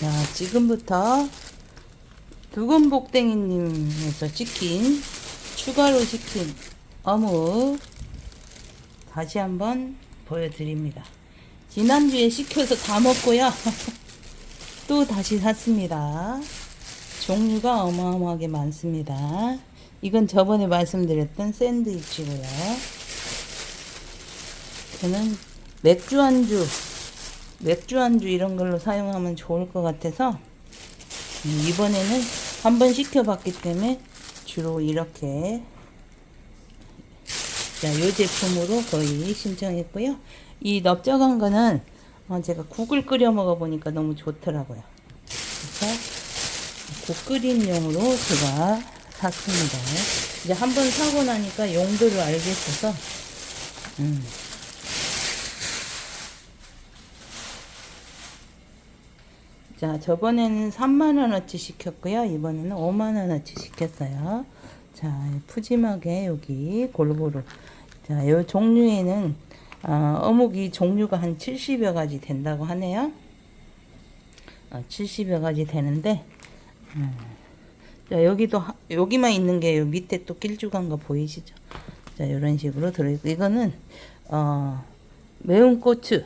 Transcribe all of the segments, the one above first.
자, 지금부터 두건복댕이님에서 시킨 추가로 시킨 어묵 다시 한번 보여드립니다. 지난주에 시켜서 다 먹고요. 또 다시 샀습니다. 종류가 어마어마하게 많습니다. 이건 저번에 말씀드렸던 샌드위치고요. 저는 맥주 안주, 맥주 안주 이런 걸로 사용하면 좋을 것 같아서 음, 이번에는 한번 시켜봤기 때문에 주로 이렇게 자, 요 제품으로 거의 신청했고요. 이 넓적한 거는 어, 제가 국을 끓여 먹어보니까 너무 좋더라고요. 그래서 국 끓임용으로 제가 샀습니다. 이제 한번 사고 나니까 용도를 알겠어서 음. 자, 저번에는 3만원어치 시켰고요. 이번에는 5만원어치 시켰어요. 자, 푸짐하게 여기 골고루. 자, 요 종류에는, 어, 어묵이 종류가 한 70여 가지 된다고 하네요. 어, 70여 가지 되는데, 음, 자, 여기도, 하- 여기만 있는 게 요 밑에 또 길쭉한 거 보이시죠? 자, 이런 식으로 들어있고, 이거는, 어, 매운 고추,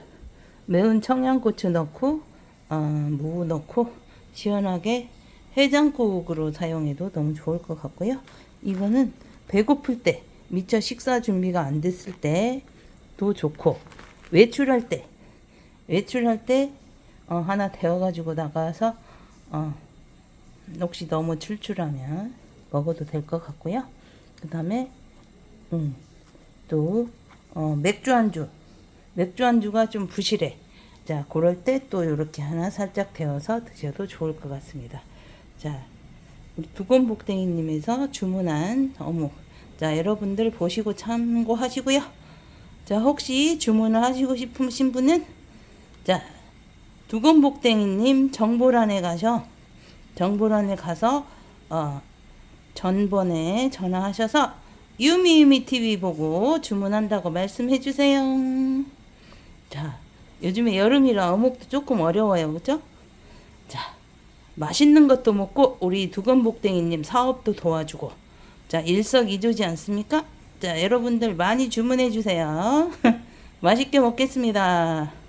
매운 청양고추 넣고, 어, 무 넣고, 시원하게 해장국으로 사용해도 너무 좋을 것 같고요. 이거는 배고플 때, 미처 식사 준비가 안 됐을 때도 좋고, 외출할 때, 외출할 때, 어, 하나 데워가지고 나가서, 어, 혹시 너무 출출하면 먹어도 될 것 같고요. 그 다음에, 음, 또, 어, 맥주 안주. 맥주 안주가 좀 부실해. 자, 그럴 때 또 이렇게 하나 살짝 데워서 드셔도 좋을 것 같습니다. 자, 우리 두건복댕이님에서 주문한 어묵. 자, 여러분들 보시고 참고하시고요. 자, 혹시 주문을 하시고 싶으신 분은, 자, 두건복댕이님 정보란에 가셔. 정보란에 가서, 어, 전번에 전화하셔서 유미유미 TV 보고 주문한다고 말씀해 주세요. 자, 요즘에 여름이라 어묵도 조금 어려워요. 그죠? 자, 맛있는 것도 먹고 우리 두건복댕이님 사업도 도와주고 자, 일석이조지 않습니까? 자, 여러분들 많이 주문해 주세요. 맛있게 먹겠습니다.